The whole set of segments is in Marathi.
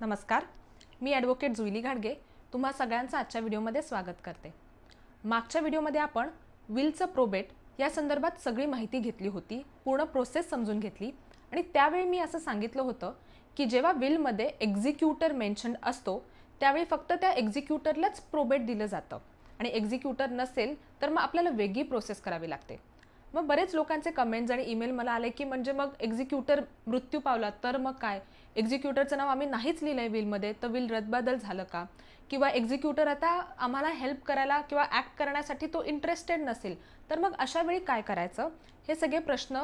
नमस्कार. मी ॲडव्होकेट जुईली घाडगे तुम्हा सगळ्यांचं आजच्या व्हिडिओमध्ये स्वागत करते. मागच्या व्हिडिओमध्ये आपण विलचं प्रोबेट या संदर्भात सगळी माहिती घेतली होती पूर्ण प्रोसेस समजून घेतली आणि त्यावेळी मी असं सांगितलं होतं की जेव्हा विलमध्ये एक्झिक्युटर मेन्शन असतो त्यावेळी फक्त त्या एक्झिक्युटरलाच प्रोबेट दिलं जातं. आणि एक्झिक्युटर नसेल तर मग आपल्याला वेगळी प्रोसेस करावी लागते. मग बरेच लोकांचे कमेंट्स आणि ईमेल मला आले की म्हणजे मग एक्झिक्युटर मृत्यू पावला तर मग काय? एक्झिक्युटरचं नाव आम्ही नाहीच लिहिलं आहे विलमध्ये तर विल रद्दबदल झालं का? किंवा एक्झिक्युटर आता आम्हाला हेल्प करायला किंवा ॲक्ट करण्यासाठी तो इंटरेस्टेड नसेल तर मग अशा वेळी काय करायचं? हे सगळे प्रश्न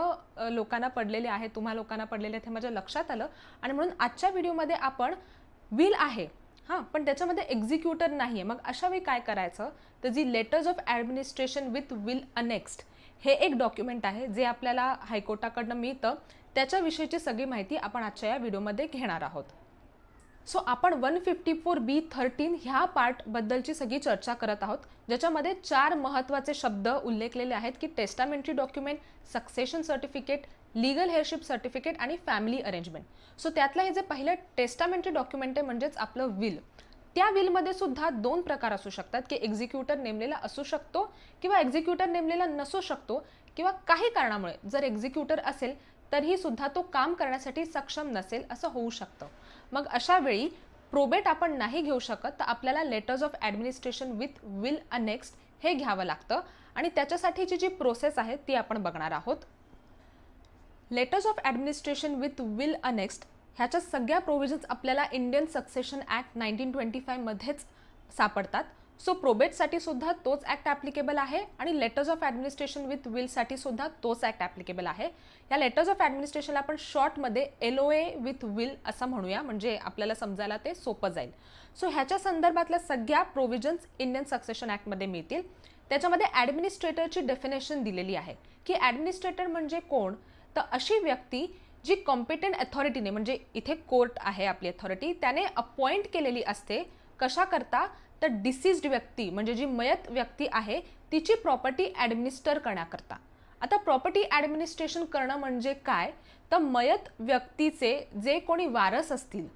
लोकांना पडलेले आहेत तुम्हा लोकांना पडलेले आहेत हे माझ्या लक्षात आलं. आणि म्हणून आजच्या व्हिडिओमध्ये आपण विल आहे. हां पण त्याच्यामध्ये एक्झिक्युटर नाही आहे मग अशा वेळी काय करायचं? तर जी letters of administration with will annexed हे एक डॉक्युमेंट आहे जे आपल्याला हायकोर्टाकडनं मिळतं. त्याच्याविषयीची सगळी माहिती आपण आजच्या या व्हिडिओमध्ये घेणार आहोत. सो आपण one fifty four B thirteen ह्या पार्टबद्दलची सगळी चर्चा करत आहोत. ज्याच्यामध्ये चार महत्त्वाचे शब्द उल्लेखलेले आहेत की testamentary document succession certificate legal heirship certificate आणि फॅमिली अरेंजमेंट सो त्यातलं हे जे पहिलं टेस्टामेंटरी डॉक्युमेंट आहे म्हणजेच आपलं विल त्या विलमध्ये सुद्धा दोन प्रकार असू शकतात की एक्झिक्युटर नेमलेला असू शकतो किंवा एक्झिक्युटर नेमलेला नसू शकतो किंवा काही कारणामुळे जर एक्झिक्युटर असेल तरीही सुद्धा तो काम करण्यासाठी सक्षम नसेल असं होऊ शकतं. मग अशा वेळी प्रोबेट आपण नाही घेऊ शकत तर आपल्याला letters of administration with will annexed हे घ्यावं लागतं आणि त्याच्यासाठीची जी प्रोसेस आहे ती आपण बघणार आहोत. Letters of administration with will annexed ह्याच्या सगळ्या प्रोव्हिजन्स आपल्याला Indian succession act nineteen twenty फायमध्येच सापडतात. सो प्रोबेटसाठी सुद्धा तोच ॲक्ट ॲप्लिकेबल आहे आणि लेटर्स ऑफ ॲडमिनिस्ट्रेशन विथ विलसाठी सुद्धा तोच ॲक्ट ॲप्लिकेबल आहे. या लेटर्स ऑफ ॲडमिनिस्ट्रेशनला आपण शॉर्टमध्ये L O A with will असं म्हणूया म्हणजे आपल्याला समजायला ते सोपं जाईल. सो ह्याच्या संदर्भातल्या सगळ्या प्रोव्हिजन्स इंडियन सक्सेशन ॲक्टमध्ये मिळतील. त्याच्यामध्ये ॲडमिनिस्ट्रेटरची डेफिनेशन दिलेली आहे. की ॲडमिनिस्ट्रेटर म्हणजे कोण? तर अशी व्यक्ती जी कॉम्पिटंट अथॉरिटीने म्हणजे इथे कोर्ट आहे आपली अथॉरिटी त्याने अपॉइंट केलेली असते कशाकरता? तर डिसिज्ड व्यक्ती म्हणजे जी मयत व्यक्ती आहे तिची प्रॉपर्टी ॲडमिनिस्टर करण्याकरता. आता प्रॉपर्टी ॲडमिनिस्ट्रेशन करणं म्हणजे काय? तर मयत व्यक्तीचे जे कोणी वारस असतील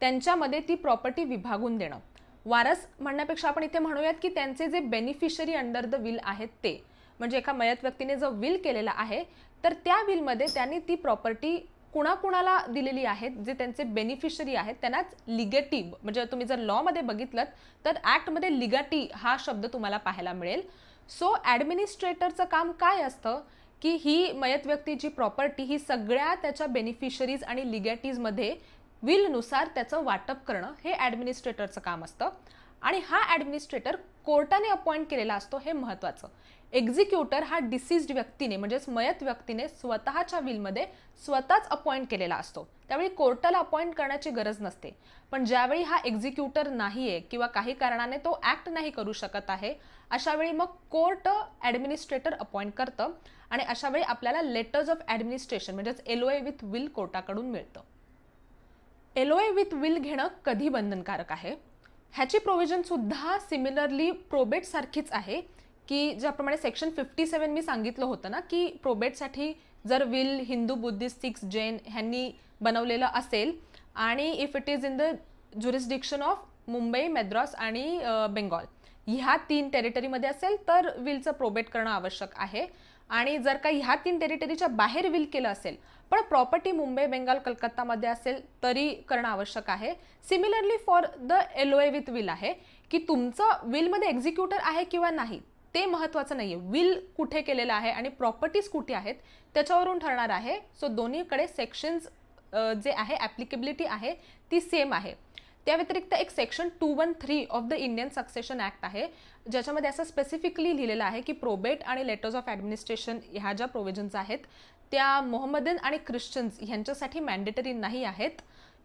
त्यांच्यामध्ये ती प्रॉपर्टी विभागून देणं. वारस म्हणण्यापेक्षा आपण इथे म्हणूयात की त्यांचे जे बेनिफिशरी अंडर द विल आहेत ते. म्हणजे एका मयत व्यक्तीने जो विल केलेला आहे तर त्या विलमध्ये त्यांनी ती प्रॉपर्टी कुणाकुणाला दिलेली आहेत जे त्यांचे बेनिफिशरी आहेत त्यांनाच लिगेटिव्ह म्हणजे तुम्ही जर लॉमध्ये बघितलं तर ॲक्टमध्ये लिगाटी हा शब्द तुम्हाला पाहायला मिळेल. सो ॲडमिनिस्ट्रेटरचं काम काय असतं? की ही मयत व्यक्तीची प्रॉपर्टी ही सगळ्या त्याच्या बेनिफिशरीज आणि लिगॅटीजमध्ये विलनुसार त्याचं वाटप करणं हे ॲडमिनिस्ट्रेटरचं काम असतं. आणि हा ॲडमिनिस्ट्रेटर कोर्टाने अपॉइंट केलेला असतो हे महत्त्वाचं एक्झिक्युटर हा डिसिज्ड व्यक्तीने म्हणजेच मयत व्यक्तीने स्वतःच्या विलमध्ये स्वतःच अपॉइंट केलेला असतो. त्यावेळी कोर्टाला अपॉइंट करण्याची गरज नसते. पण ज्यावेळी हा एक्झिक्युटर नाही आहे किंवा काही कारणाने तो ॲक्ट नाही करू शकत आहे अशावेळी मग कोर्ट ॲडमिनिस्ट्रेटर अपॉइंट करतं आणि अशावेळी आपल्याला लेटर्स ऑफ ॲडमिनिस्ट्रेशन म्हणजेच L O A with will कोर्टाकडून मिळतं. एल ए विथ विल घेणं कधी बंधनकारक आहे? ह्याची प्रोव्हिजनसुद्धा सिमिलरली प्रोबेटसारखीच आहे की ज्याप्रमाणे सेक्शन फिफ्टी सेवन मी सांगितलं होतं ना की प्रोबेटसाठी जर will Hindu Buddhist six Jain ह्यांनी बनवलेलं असेल आणि if it is in the jurisdiction of Mumbai Madras आणि बेंगॉल ह्या तीन टेरिटरीमध्ये असेल तर विलचं प्रोबेट करणं आवश्यक आहे. आणि जर का ह्या तीन टेरिटरीच्या बाहेर विल केलं असेल पण प्रॉपर्टी मुंबई बेंगाल कलकत्तामध्ये असेल तरी करणं आवश्यक आहे. Similarly for the L O A with will आहे की तुमचं विलमध्ये एक्झिक्युटर आहे किंवा नाही ते महत्त्वाचं नाही आहे विल कुठे केलेलं आहे आणि प्रॉपर्टीज कुठे आहेत त्याच्यावरून ठरणार आहे. सो दोन्हीकडे सेक्शन्स जे आहे ॲप्लिकेबिलिटी आहे ती सेम आहे. त्या व्यतिरिक्त एक section two one three of the Indian succession act आहे ज्याच्यामध्ये असं स्पेसिफिकली लिहिलेलं आहे की प्रोबेट आणि लेटर्स ऑफ ॲडमिनिस्ट्रेशन ह्या ज्या प्रोव्हिजन्स आहेत त्या मोहम्मदन आणि ख्रिश्चन्स ह्यांच्यासाठी मॅन्डेटरी नाही आहेत.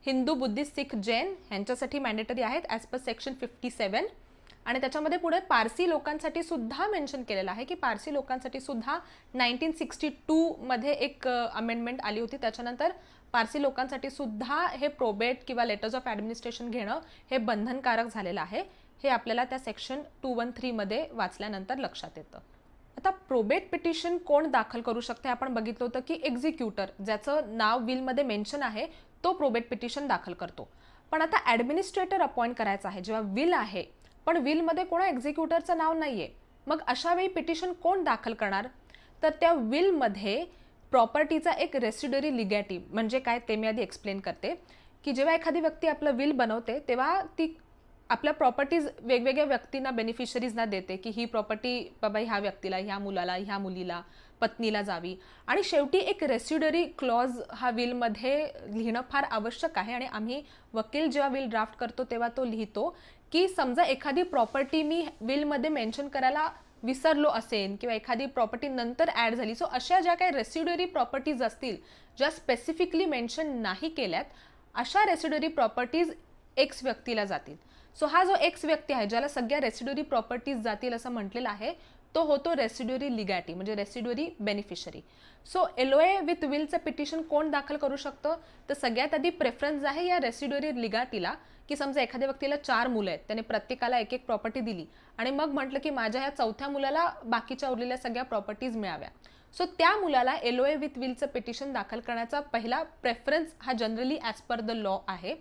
हिंदू बुद्धिस्ट सिख जैन ह्यांच्यासाठी मॅन्डेटरी आहेत as per section fifty seven आणि त्याच्यामध्ये पुढे पारसी लोकांसाठी सुद्धा मेन्शन केलेलं आहे की पारसी लोकांसाठी सुद्धा नाईन्टीन सिक्स्टी टूमध्ये एक अमेंडमेंट आली होती. त्याच्यानंतर पारसी लोकांसाठी सुद्धा हे प्रोबेट किंवा लेटर्स ऑफ ॲडमिनिस्ट्रेशन घेणं हे बंधनकारक झालेलं आहे. हे आपल्याला त्या सेक्शन टू वन थ्रीमध्ये वाचल्यानंतर लक्षात येतं. आता प्रोबेट पिटिशन कोण दाखल करू शकते? आपण बघितलं होतं की एक्झिक्युटर ज्याचं नाव विलमध्ये मेन्शन आहे तो प्रोबेट पिटिशन दाखल करतो. पण आता ॲडमिनिस्ट्रेटर अपॉइंट करायचा आहे जेव्हा विल आहे पण विलमध्ये कोणा एक्झिक्युटरचं नाव नाही आहे मग अशावेळी पिटिशन कोण दाखल करणार? तर त्या विलमध्ये प्रॉपर्टीचा एक रेसिडरी लिगॅटी म्हणजे काय ते मी आधी एक्सप्लेन करते की जेव्हा एखादी व्यक्ती आपलं विल बनवते तेव्हा ती आपल्या प्रॉपर्टीज वेगवेगळ्या व्यक्तींना बेनिफिशरीजना देते की ही प्रॉपर्टी बाबा ह्या व्यक्तीला ह्या मुलाला ह्या मुलीला पत्नीला जावी. आणि शेवटी एक रेसिडरी क्लॉज हा विलमध्ये लिहिणं फार आवश्यक आहे आणि आम्ही वकील जेव्हा विल ड्राफ्ट करतो तेव्हा तो लिहितो की समजा एखादी प्रॉपर्टी मी विलमध्ये मेन्शन करायला विसरलो असेन किंवा एखादी प्रॉपर्टी नंतर ॲड झाली सो अशा ज्या काही रेसिडरी प्रॉपर्टीज असतील ज्या स्पेसिफिकली मेन्शन नाही केल्यात अशा रेसिडरी प्रॉपर्टीज एक्स व्यक्तीला जातील. सो हा जो एक्स व्यक्ती आहे ज्याला सगळ्या रेसिड्युरी प्रॉपर्टीज जातील असं म्हटलेलं आहे तो होतो रेसिड्युरी लिगॅटी म्हणजे residuary beneficiary so L A with विलचं petition कोण दाखल करू शकतं? तर सगळ्यात आधी प्रेफरन्स आहे या रेसिड्युरी लिगाटीला की समजा एखाद्या व्यक्तीला चार मुलं आहेत त्याने प्रत्येकाला एक एक प्रॉपर्टी दिली आणि मग म्हटलं की माझ्या ह्या चौथ्या मुलाला बाकीच्या उरलेल्या सगळ्या प्रॉपर्टीज मिळाव्या. सो त्या मुलाला एल ओ ए विथ विलचं पिटिशन दाखल करण्याचा पहिला प्रेफरन्स हा generally as per the law आहे.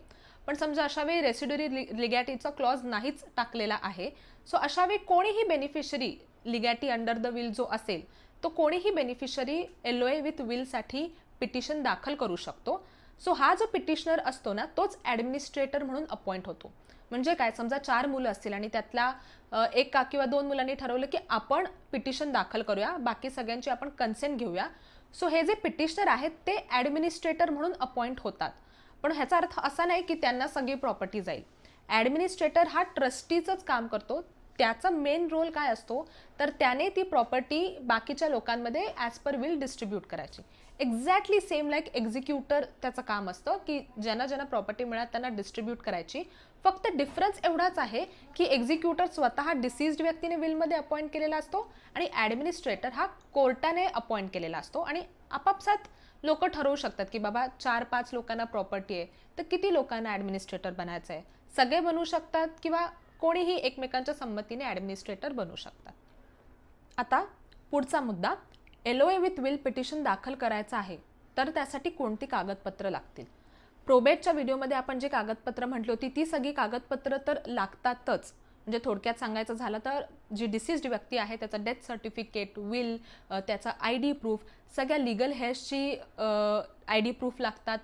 पण समजा अशा वेळी रेसिड्युरी लिगॅटीचा क्लॉज नाहीच टाकलेला आहे. सो अशा वेळी कोणीही beneficiary legatee under the will जो असेल तो कोणीही beneficiary L O A with विलसाठी petition दाखल करू शकतो. सो हा जो पिटिशनर असतो ना तोच ॲडमिनिस्ट्रेटर म्हणून अपॉइंट होतो. म्हणजे काय समजा चार मुलं असतील आणि त्यातल्या एक का किंवा दोन मुलांनी ठरवलं की आपण पिटिशन दाखल करूया बाकी सगळ्यांची आपण कन्सेंट घेऊया. सो हे जे पिटिशनर आहेत ते ॲडमिनिस्ट्रेटर म्हणून अपॉइंट होतात. पण ह्याचा अर्थ असा नाही की त्यांना सगळी प्रॉपर्टी जाईल. ॲडमिनिस्ट्रेटर हा ट्रस्टीचंच काम करतो. त्याचा मेन रोल काय असतो? तर त्याने ती प्रॉपर्टी बाकीच्या लोकांमध्ये ॲज पर विल डिस्ट्रीब्यूट करायची. एक्झॅक्टली सेम लाईक एक्झिक्युटर त्याचं काम असतं की ज्यांना ज्यांना प्रॉपर्टी मिळात त्यांना डिस्ट्रीब्यूट करायची. फक्त डिफरन्स एवढाच आहे की एक्झिक्युटर स्वतः डिसिज्ड व्यक्तीने विलमध्ये अपॉइंट केलेला असतो आणि ॲडमिनिस्ट्रेटर हा कोर्टाने अपॉइंट केलेला असतो आणि आपापसात लोक ठरवू शकतात की बाबा चार पाच लोकांना प्रॉपर्टी आहे तर किती लोकांना ॲडमिनिस्ट्रेटर बनायचं आहे सगळे बनवू शकतात किंवा कोणीही एकमेकांच्या संमतीने ॲडमिनिस्ट्रेटर बनू शकतात? आता पुढचा मुद्दा L O A with will petition दाखल करायचं आहे तर त्यासाठी कोणती कागदपत्र लागतील? प्रोबेटच्या व्हिडिओमध्ये आपण जे कागदपत्र म्हटली होती ती सगळी कागदपत्र तर लागतातच. म्हणजे थोडक्यात सांगायचं झालं तर जी डिसिज्ड व्यक्ती आहे त्याचं डेथ सर्टिफिकेट विल त्याचा आय डी प्रूफ सगळ्या लिगल हेअर्सची आय डी प्रूफ लागतात.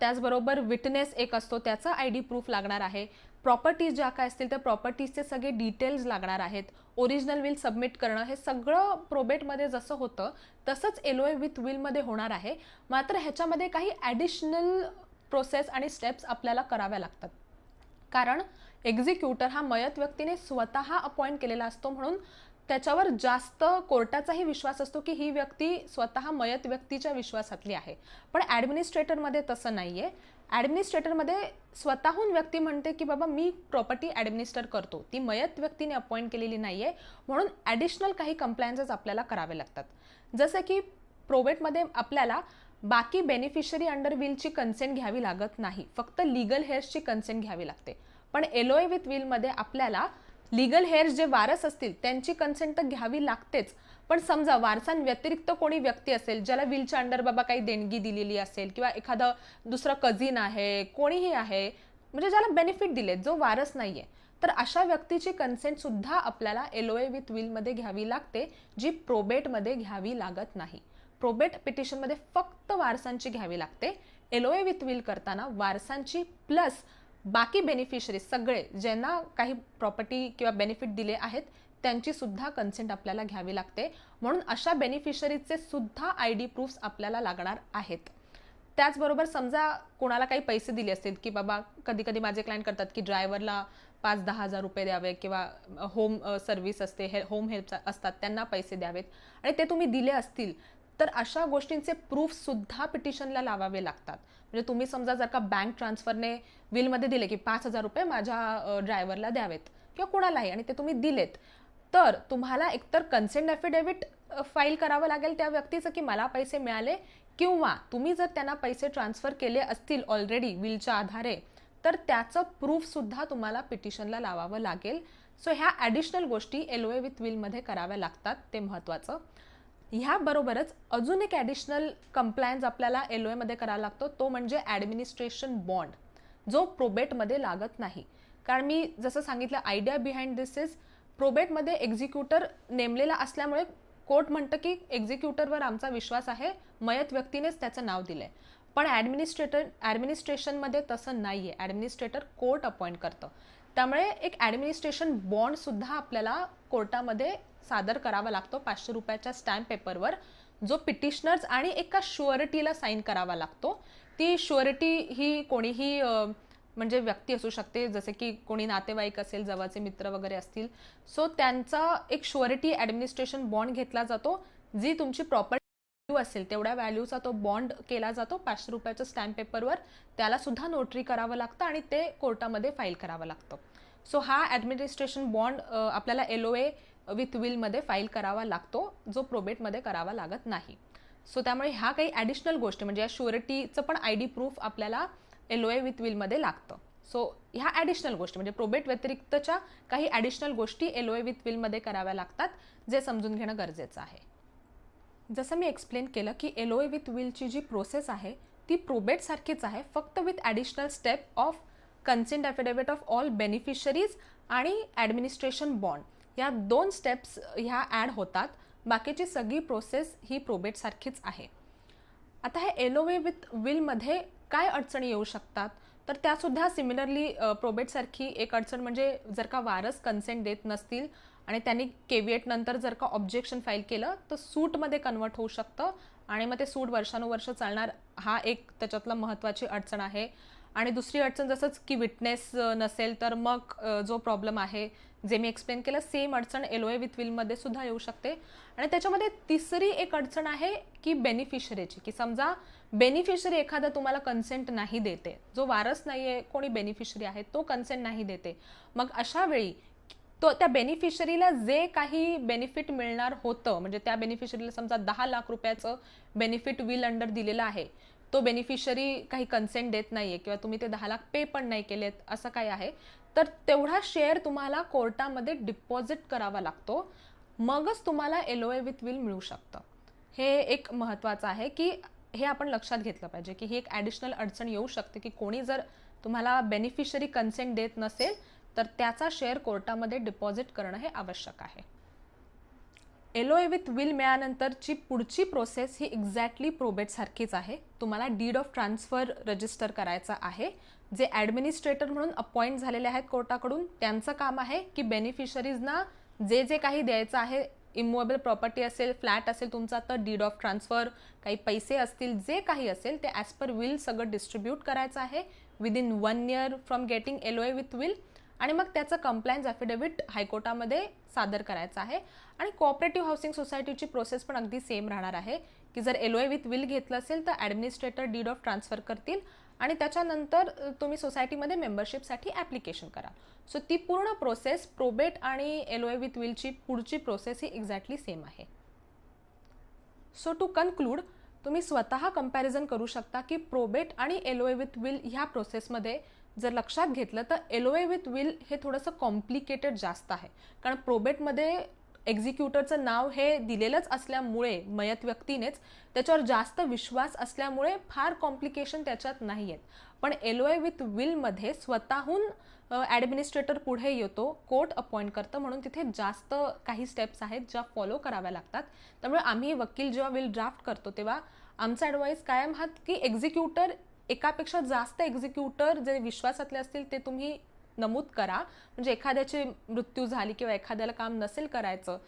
त्याचबरोबर विटनेस एक असतो त्याचा आय डी प्रूफ लागणार आहे. प्रॉपर्टीज ज्या काय असतील त्या प्रॉपर्टीजचे सगळे डिटेल्स लागणार आहेत. ओरिजिनल विल सबमिट करणं हे सगळं प्रोबेटमध्ये जसं होतं तसंच एल ओ ए विथ विलमध्ये होणार आहे. मात्र ह्याच्यामध्ये काही ॲडिशनल प्रोसेस आणि स्टेप्स आपल्याला कराव्या लागतात. कारण एक्झिक्युटर हा मयत व्यक्तीने स्वतः अपॉइंट केलेला असतो म्हणून त्याच्यावर जास्त कोर्टाचाही विश्वास असतो की ही व्यक्ती स्वतः मयत व्यक्तीच्या विश्वासातली आहे. पण ॲडमिनिस्ट्रेटरमध्ये तसं नाही आहे ॲडमिनिस्ट्रेटरमध्ये स्वतःहून व्यक्ती म्हणते की बाबा मी प्रॉपर्टी ॲडमिनिस्टर करतो. ती मयत व्यक्तीने अपॉइंट केलेली नाही आहे म्हणून ॲडिशनल काही कम्प्लायन्सेस आपल्याला करावे लागतात. जसं की प्रोवेटमध्ये आपल्याला बाकी बेनिफिशरी अंडर विलची कन्सेंट घ्यावी लागत नाही. फक्त लिगल हेअर्सची कन्सेंट घ्यावी लागते. पण एलोए ए विथ विलमध्ये आपल्याला लिगल हेअर्स जे वारस असतील त्यांची कन्सेंट तर घ्यावी लागतेच. पण समजा वारसांव्यतिरिक्त कोणी व्यक्ती असेल ज्याला विलच्या अंडर बाबा काही देणगी दिलेली असेल किंवा एखादं दुसरं कझिन आहे कोणीही आहे म्हणजे ज्याला बेनिफिट दिले जो वारस नाही आहे तर अशा व्यक्तीची कन्सेंट सुद्धा आपल्याला एलोए विथ विलमध्ये घ्यावी लागते जी प्रोबेटमध्ये घ्यावी लागत नाही. प्रोबेट पिटिशनमध्ये फक्त वारसांची घ्यावी लागते. एलोए विथ विल करताना वारसांची प्लस बाकी बेनिफिशरी सगळे ज्यांना काही प्रॉपर्टी किंवा बेनिफिट दिले आहेत त्यांची सुद्धा कन्सेंट आपल्याला घ्यावी लागते. म्हणून अशा बेनिफिशरीचे सुद्धा आय डी प्रूफ्स आपल्याला लागणार आहेत. त्याचबरोबर समजा कोणाला काही पैसे दिले असतील की बाबा कधी कधी माझे क्लायंट करतात की ड्रायव्हरला पाच दहा हजार रुपये द्यावे किंवा होम सर्व्हिस असते हे होम हेल्प असतात त्यांना पैसे द्यावेत. आणि ते तुम्ही दिले असतील तर अशा गोष्टींचे प्रूफसुद्धा पिटिशनला लावावे लागतात. म्हणजे तुम्ही समजा जर का बँक ट्रान्सफरने विलमध्ये दिले की पाच हजार रुपये माझ्या ड्रायव्हरला द्यावेत किंवा कोणालाही आणि ते तुम्ही दिलेत तर तुम्हाला एकतर कन्सेंट ॲफिडेव्हिट फाईल करावं लागेल त्या व्यक्तीचं की मला पैसे मिळाले किंवा तुम्ही जर त्यांना पैसे ट्रान्सफर केले असतील ऑलरेडी विलच्या आधारे तर त्याचं प्रूफसुद्धा तुम्हाला पिटिशनला लावावं लागेल. सो ह्या ॲडिशनल गोष्टी एल ओ ए विथ विलमध्ये कराव्या लागतात ते महत्त्वाचं ह्याबरोबरच अजून एक ॲडिशनल कंप्लायन्स आपल्याला एल ओ एमध्ये करावा लागतो. तो म्हणजे ॲडमिनिस्ट्रेशन बॉन्ड जो प्रोबेटमध्ये लागत नाही. कारण मी जसं सांगितलं आयडिया बिहाइंड दिस इज प्रोबेटमध्ये एक्झिक्युटर नेमलेला असल्यामुळे कोर्ट म्हणतं की एक्झिक्युटरवर आमचा विश्वास आहे. मयत व्यक्तीनेच त्याचं नाव दिलं आहे पण ॲडमिनिस्ट्रेटर ॲडमिनिस्ट्रेशनमध्ये तसं नाही आहे ॲडमिनिस्ट्रेटर कोर्ट अपॉइंट करतं. त्यामुळे एक ॲडमिनिस्ट्रेशन बॉन्डसुद्धा आपल्याला कोर्टामध्ये सादर करावा लागतो पाचशे रुपयाच्या स्टॅम्प पेपरवर जो पिटिशनर्स आणि एका शुअरिटीला साईन करावा लागतो. ती शुअरिटी ही कोणीही म्हणजे व्यक्ती असू शकते जसे की कोणी नातेवाईक असेल जवळचे मित्र वगैरे असतील. सो त्यांचा एक शुअरिटी ॲडमिनिस्ट्रेशन बॉन्ड घेतला जातो. जी तुमची प्रॉपर्टी व्हॅल्यू असेल तेवढ्या व्हॅल्यूचा तो बॉन्ड केला जातो. पाचशे रुपयाच्या स्टॅम्प पेपरवर त्याला सुद्धा नोटरी करावं लागतं आणि ते कोर्टामध्ये फाईल करावं लागतं. सो हा ॲडमिनिस्ट्रेशन बॉन्ड आपल्याला एल ओ ए विथ विलमध्ये फाईल करावा लागतो जो प्रोबेटमध्ये करावा लागत नाही. सो त्यामुळे ह्या काही ॲडिशनल गोष्टी म्हणजे या शुअरिटीचं पण आय डी प्रूफ आपल्याला एल ओ ए विथ विलमध्ये लागतं. सो ह्या ॲडिशनल गोष्टी म्हणजे प्रोबेट व्यतिरिक्तच्या काही ॲडिशनल गोष्टी एल ओ ए विथ विलमध्ये कराव्या लागतात जे समजून घेणं गरजेचं आहे. जसं मी एक्सप्लेन केलं की एल ओ ए विथ विलची जी प्रोसेस आहे ती प्रोबेटसारखीच आहे फक्त with additional step of consent affidavit of all beneficiaries आणि ॲडमिनिस्ट्रेशन बॉन्ड या दोन स्टेप्स ह्या ॲड होतात. बाकीची सगळी प्रोसेस ही प्रोबेटसारखीच आहे. आता हे एलोवे विथ विलमध्ये काय अडचणी येऊ शकतात? तर त्यासुद्धा सिमिलरली प्रोबेटसारखी एक अडचण म्हणजे जर का वारस कन्सेंट देत नसतील आणि त्यांनी केव्हिएटनंतर जर का ऑब्जेक्शन फाईल केलं तर सूटमध्ये कन्वर्ट होऊ शकतं. आणि मग ते सूट वर्षानुवर्ष चालणार हा एक त्याच्यातला महत्त्वाची अडचण आहे. आणि दुसरी अडचण जसंच की विटनेस नसेल तर मग जो प्रॉब्लेम आहे जे मी एक्सप्लेन केलं सेम अडचण एल ए विथ विलमध्ये सुद्धा येऊ शकते. आणि त्याच्यामध्ये तिसरी एक अडचण आहे की बेनिफिशरीची की समजा बेनिफिशरी एखादा तुम्हाला कन्सेंट नाही देते जो वारस नाही आहे कोणी बेनिफिशरी आहे तो कन्सेंट नाही देते. मग अशा वेळी तो त्या बेनिफिशरीला जे काही बेनिफिट मिळणार होतं म्हणजे त्या बेनिफिशरीला समजा दहा लाख रुपयाचं बेनिफिट विल अंडर दिलेलं आहे तो बेनिफिशरी काही कन्सेंट देत नाही आहे किंवा तुम्ही ते दहा लाख पे पण नाही केलेत असं काय आहे तर तेवढा शेअर तुम्हाला कोर्टामध्ये डिपॉझिट करावा लागतो. मगच तुम्हाला L O A with will मिळू शकतं. हे एक महत्त्वाचं आहे की हे आपण लक्षात घेतलं पाहिजे की ही एक ॲडिशनल अडचण येऊ शकते की कोणी जर तुम्हाला बेनिफिशरी कन्सेंट देत नसेल तर त्याचा शेअर कोर्टामध्ये डिपॉझिट करणं हे आवश्यक आहे. L O A with will मिळाल्यानंतरची पुढची प्रोसेस ही एक्झॅक्टली प्रोबेटसारखीच आहे. तुम्हाला डीड ऑफ ट्रान्सफर रजिस्टर करायचं आहे. जे ॲडमिनिस्ट्रेटर म्हणून अपॉइंट झालेले आहेत कोर्टाकडून त्यांचं काम आहे की बेनिफिशरीजना जे जे काही द्यायचं आहे इमोबल प्रॉपर्टी असेल फ्लॅट असेल तुमचा तर डीड ऑफ ट्रान्सफर काही पैसे असतील जे काही असेल ते ॲज पर विल सगळं डिस्ट्रीब्यूट करायचं आहे. Within one year from getting L O A with will आणि मग त्याचं कंप्लायन्स ॲफिडेविट हायकोर्टामध्ये सादर करायचं आहे. आणि कोऑपरेटिव्ह हाऊसिंग सोसायटीची प्रोसेस पण अगदी सेम राहणार आहे की जर एल ए विथ विल घेतलं असेल तर ॲडमिनिस्ट्रेटर डीड ऑफ ट्रान्सफर करतील आणि त्याच्यानंतर तुम्ही सोसायटीमध्ये मेंबरशिपसाठी ॲप्लिकेशन करा. सो ती पूर्ण प्रोसेस प्रोबेट आणि एल ओ ए विथ विलची पुढची प्रोसेस ही एक्झॅक्टली सेम आहे. सो टू कन्क्लूड तुम्ही स्वतः कंपॅरिझन करू शकता की प्रोबेट आणि L O A with will ह्या प्रोसेसमध्ये जर लक्षात घेतलं तर एल ए विथ विल हे थोडंसं कॉम्प्लिकेटेड जास्त आहे. कारण प्रोबेटमध्ये एक्झिक्युटरचं नाव हे दिलेलंच असल्यामुळे मयत व्यक्तीनेच त्याच्यावर जास्त विश्वास असल्यामुळे फार कॉम्प्लिकेशन त्याच्यात नाही आहेत पण एल ए विथ विलमध्ये स्वतःहून ॲडमिनिस्ट्रेटर पुढे येतो कोर्ट अपॉइंट करतं म्हणून तिथे जास्त काही स्टेप्स आहेत ज्या फॉलो कराव्या लागतात. त्यामुळे आम्ही वकील जेव्हा विल ड्राफ्ट करतो तेव्हा आमचा ॲडवाईस कायम हा की एक्झिक्युटर एकापेक्षा जास्त एक्झिक्युटर जे विश्वासातले असतील ते तुम्ही नमूद करा. म्हणजे एखाद्याची मृत्यू झाली किंवा एखाद्याला काम नसेल करायचं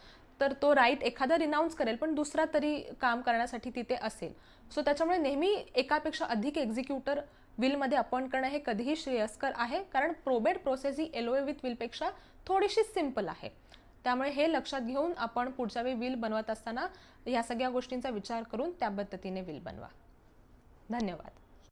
तर तो राईट एखादा रिनाऊन्स करेल पण दुसरा तरी काम करण्यासाठी तिथे असेल. सो त्याच्यामुळे नेहमी एकापेक्षा अधिक एक्झिक्युटर विलमध्ये अपॉइंट करणं हे कधीही श्रेयस्कर आहे. कारण प्रोबेट प्रोसेस ही एल ओ ए विथ विलपेक्षा थोडीशी सिंपल आहे. त्यामुळे हे लक्षात घेऊन आपण पुढच्या वेळी विल बनवत असताना ह्या सगळ्या गोष्टींचा विचार करून त्या पद्धतीने विल बनवा. धन्यवाद.